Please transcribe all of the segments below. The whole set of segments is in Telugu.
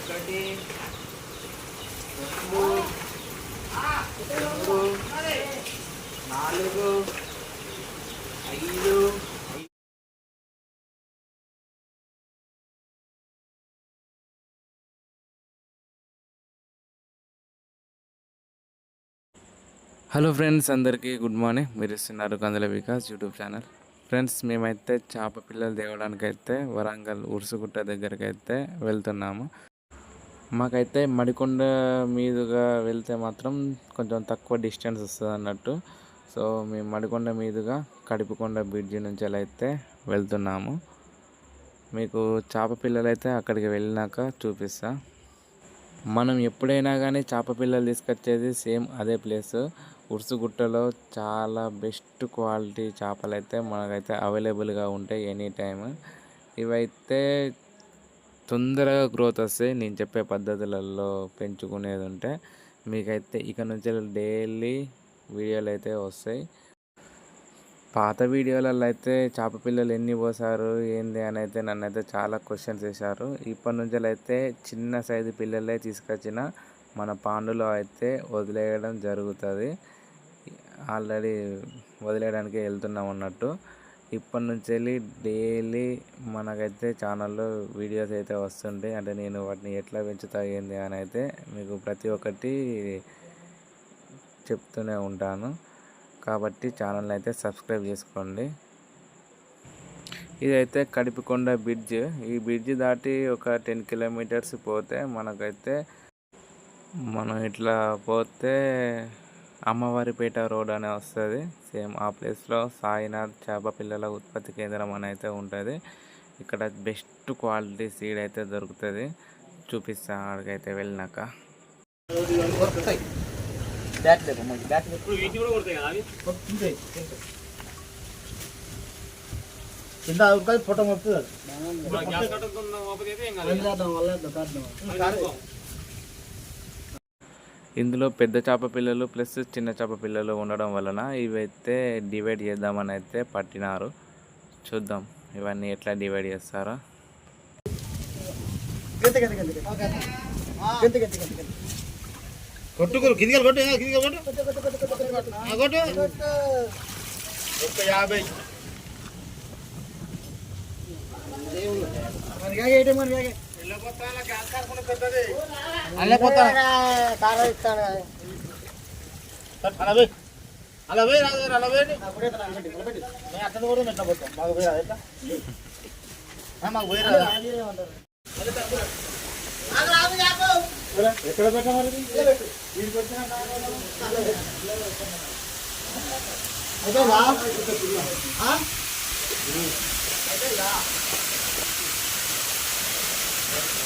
ఒకటి రెండు మూడు నాలుగు హలో ఫ్రెండ్స్ అందరికీ గుడ్ మార్నింగ్. మీరు ఇస్తున్నారు Kandula Vikas YouTube channel. Friends మేమైతే చేప పిల్లలు తేవడానికి అయితే వరంగల్ ఉరుసుగుట్ట దగ్గరికి అయితే వెళ్తున్నాము. మాకైతే మడికొండ మీదుగా వెళ్తే మాత్రం కొంచెం తక్కువ డిస్టెన్స్ వస్తుంది అన్నట్టు. సో మేము మడికొండ మీదుగా కడిపికొండ బ్రిడ్జి నుంచి అయితే వెళ్తున్నాము. మీకు చేప పిల్లలు అయితే అక్కడికి వెళ్ళినాక చూపిస్తా. మనం ఎప్పుడైనా కానీ చేప పిల్లలు తీసుకొచ్చేది సేమ్ అదే ప్లేస్. ఉరుసుగుట్టలో చాలా బెస్ట్ క్వాలిటీ చేపలు అయితే మనకైతే అవైలబుల్గా ఉంటాయి ఎనీ టైం ఇవైతే తొందరగా గ్రోత్ వస్తాయి. నేను చెప్పే పద్ధతులలో పెంచుకునేది ఉంటే మీకైతే ఇక నుంచి డైలీ వీడియోలు అయితే వస్తాయి. పాత వీడియోలలో అయితే చేప పిల్లలు ఎన్ని పోసారు ఏంది అని అయితే నన్ను అయితే చాలా క్వశ్చన్స్ వేశారు. ఇప్పటి నుంచి అయితే చిన్న సైజు పిల్లలే తీసుకొచ్చిన మన పాండులో అయితే వదిలేయడం జరుగుతుంది. ఆల్రెడీ వదిలేయడానికి వెళ్తున్నాం అన్నట్టు. ఇప్పటి నుంచి వెళ్ళి డైలీ మనకైతే ఛానల్లో వీడియోస్ అయితే వస్తుంటాయి. అంటే నేను వాటిని ఎట్లా పెంచుతా ఏంది అని అయితే మీకు ప్రతి ఒక్కటి చెప్తూనే ఉంటాను. కాబట్టి ఛానల్ అయితే సబ్స్క్రైబ్ చేసుకోండి. ఇదైతే కడిపికొండ బ్రిడ్జ్. ఈ బ్రిడ్జ్ దాటి ఒక టెన్ కిలోమీటర్స్ పోతే మనకైతే మనం ఇట్లా పోతే అమ్మవారిపేట రోడ్ అనే వస్తుంది. సేమ్ ఆ ప్లేస్లో సాయినాథ్ చేప పిల్లల ఉత్పత్తి కేంద్రం అని అయితే ఉంటుంది. ఇక్కడ బెస్ట్ క్వాలిటీ సీడ్ అయితే దొరుకుతుంది. చూపిస్తా అక్కడికైతే వెళ్ళినాక. కదా ఉడకాలి ఫోటో మొత్తం ఇప్పుడు గ్యాస్ కట్టతో ఓపెన్ అయితే ఏం కాదు అది కట్టుకో. ఇందులో పెద్ద చేప పిల్లలు ప్లస్ చిన్న చేప పిల్లలు ఉండడం వలన ఇవైతే డివైడ్ చేద్దామని అయితే పట్టినారు. చూద్దాం ఇవన్నీ ఎట్లా డివైడ్ చేస్తారో. కొట్టుకోరు. కిందికి కొట్టు కిందికి కొట్టు. ఆ, కొట్టు. ఒక్క యాభై. అలా పోయి రాదు అలా పోయి అట్లా కూడా ఎట్లా పోతాం మాకు పోయి రాదు ఎట్లా? మాకు పోయి రాదు. ఎక్కడ పెట్టా మరి? వీడికి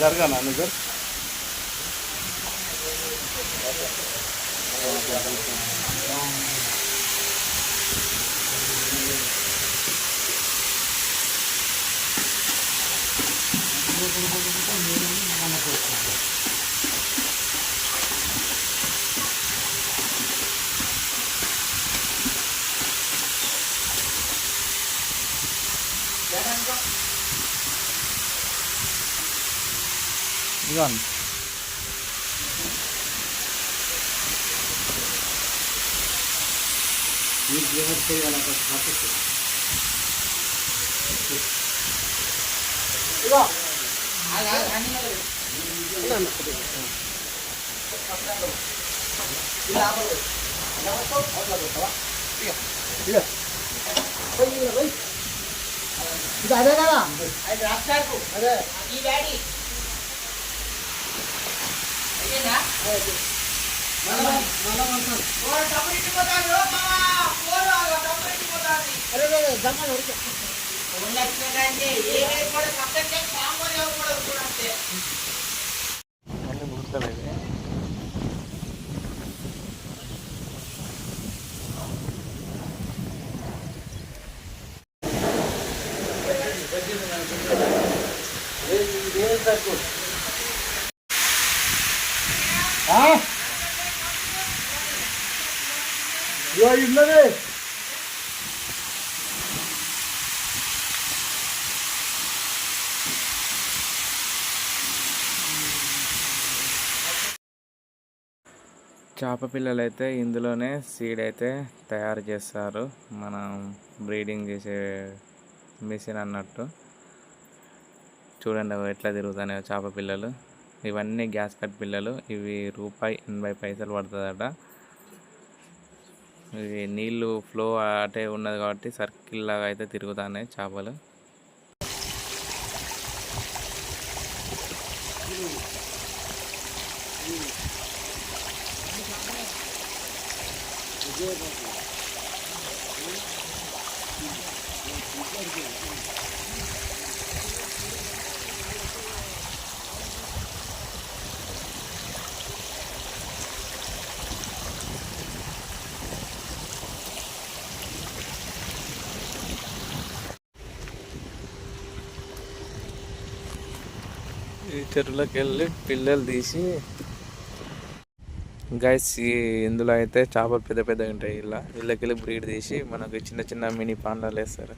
జరగా నాన్న జర ఇదిగోండి ఇది అదే కదా? అదే డ్రాప్ షార్క్ అదే అరే అరే, అరే, జమ్మని ఉరికే. అన్ని చేప పిల్లలు అయితే ఇందులోనే సీడ్ అయితే తయారు చేస్తారు. మనం బ్రీడింగ్ చేసే మిషన్ అన్నట్టు. చూడండి ఎట్లా తిరుగుతున్నాయో చేప పిల్లలు. ఇవన్నీ గ్యాస్ కట్ పిల్లలు. ఇవి రూపాయి ఎనభై పైసలు పడుతుందట. ఇవి నీళ్ళు ఫ్లో అటే ఉన్నది కాబట్టి సర్కిల్ లాగా అయితే తిరుగుతున్నాయి చేపలు. ఈ చెరువులోకి వెళ్ళి పిల్లలు తీసి గైస్ ఇందులో అయితే చేపలు పెద్ద పెద్దగా ఉంటాయి ఇలా. ఇళ్ళకి వెళ్ళి బ్రీడ్ తీసి మనకు చిన్న చిన్న మినీ పాండాలు వేస్తారు.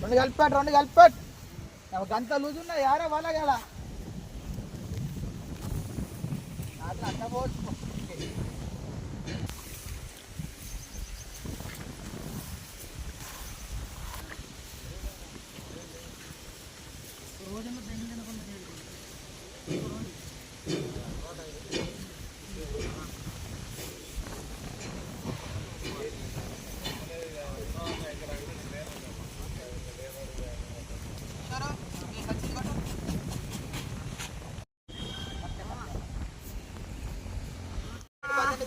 రెండు కలిపాడు రెండు కలిపాడు గంత లూజ్ ఉన్నాయి యారే వాళ్ళ కదా అట్లా అట్లా పోవచ్చు.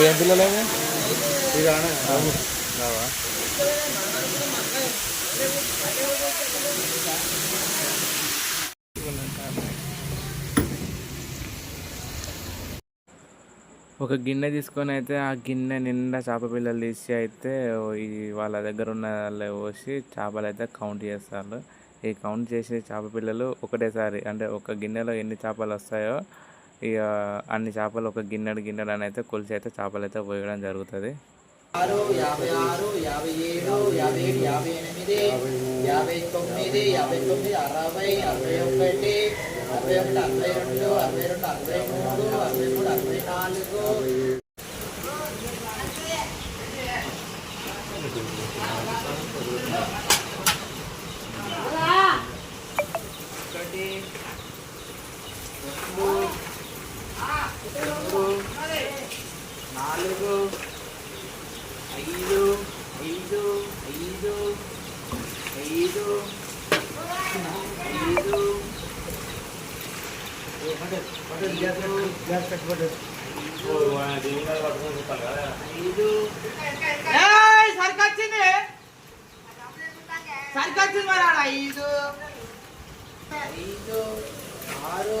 ఏం పిల్లలు రావా ఒక గిన్నె తీసుకొని అయితే ఆ గిన్నె నిండా చేప పిల్లలు తీసి అయితే వాళ్ళ దగ్గర ఉన్న వాళ్ళు పోసి చేపలు అయితే కౌంట్ చేస్తారు. ఈ కౌంట్ చేసే చేప పిల్లలు ఒకటేసారి అంటే ఒక గిన్నెలో ఎన్ని చేపలు వస్తాయో ఇక అన్ని చేపలు ఒక గిన్నెడు గిన్నెడు అని అయితే కొలిసి అయితే చేపలు అయితే పోయడం జరుగుతుంది. ఆరు యాభై ఆరు యాభై ఏడు యాభై ఏడు యాభై ఎనిమిది యాభై తొమ్మిది యాభై తొమ్మిది అరవై అరవై ఒకటి అరవై ఒకటి అరవై రెండు అరవై రెండు అరవై మూడు అరవై మూడు అరవై నాలుగు. రెండు మూడు నాలుగు ఐదు ఐదు ఐదు ఐదు ఐదు సరికొచ్చింది. సరికొచ్చింది మరి ఐదు. ఐదు ఆరు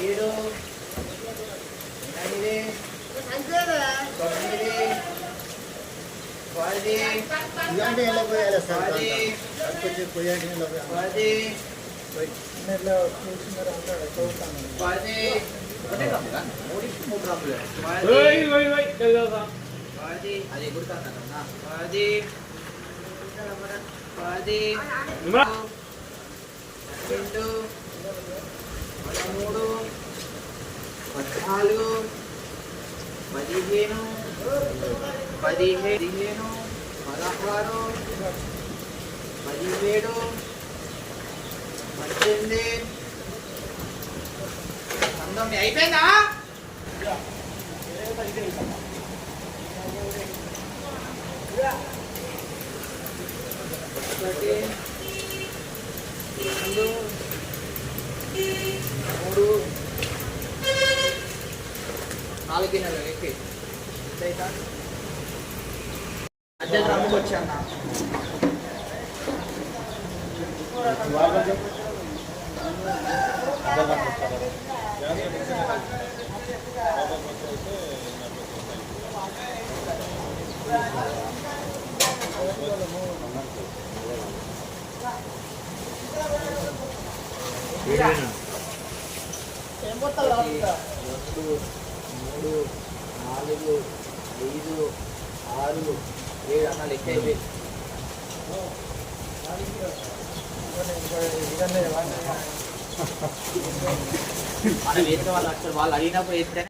ఏడు ఎనిమిది తొమ్మిది పది ఇలాంటి ఎలా పోయాలి సార్ పది కొంచెం పోయాలి పది పది? మూడు. పది పది అది ఎగురుతాను పది పది నిమ్రా. రెండు పదమూడు పద్నాలుగు పదిహేను పదిహేను పదహారు పదిహేడు పద్దెనిమిది పంతొమ్మిది అయిపోయిందా ఒకటి రెండు మూడు నాలుగు గిన్నెలు ఎక్కి ఎంతైతా అద్దె రమ్ముకు వచ్చాను ఒకటి, రెండు మూడు నాలుగు ఐదు ఆరు ఏడు అన్న లెక్క అయిపోయింది మనం వేసిన వాళ్ళు అసలు వాళ్ళు అడిగినప్పుడు వేస్తే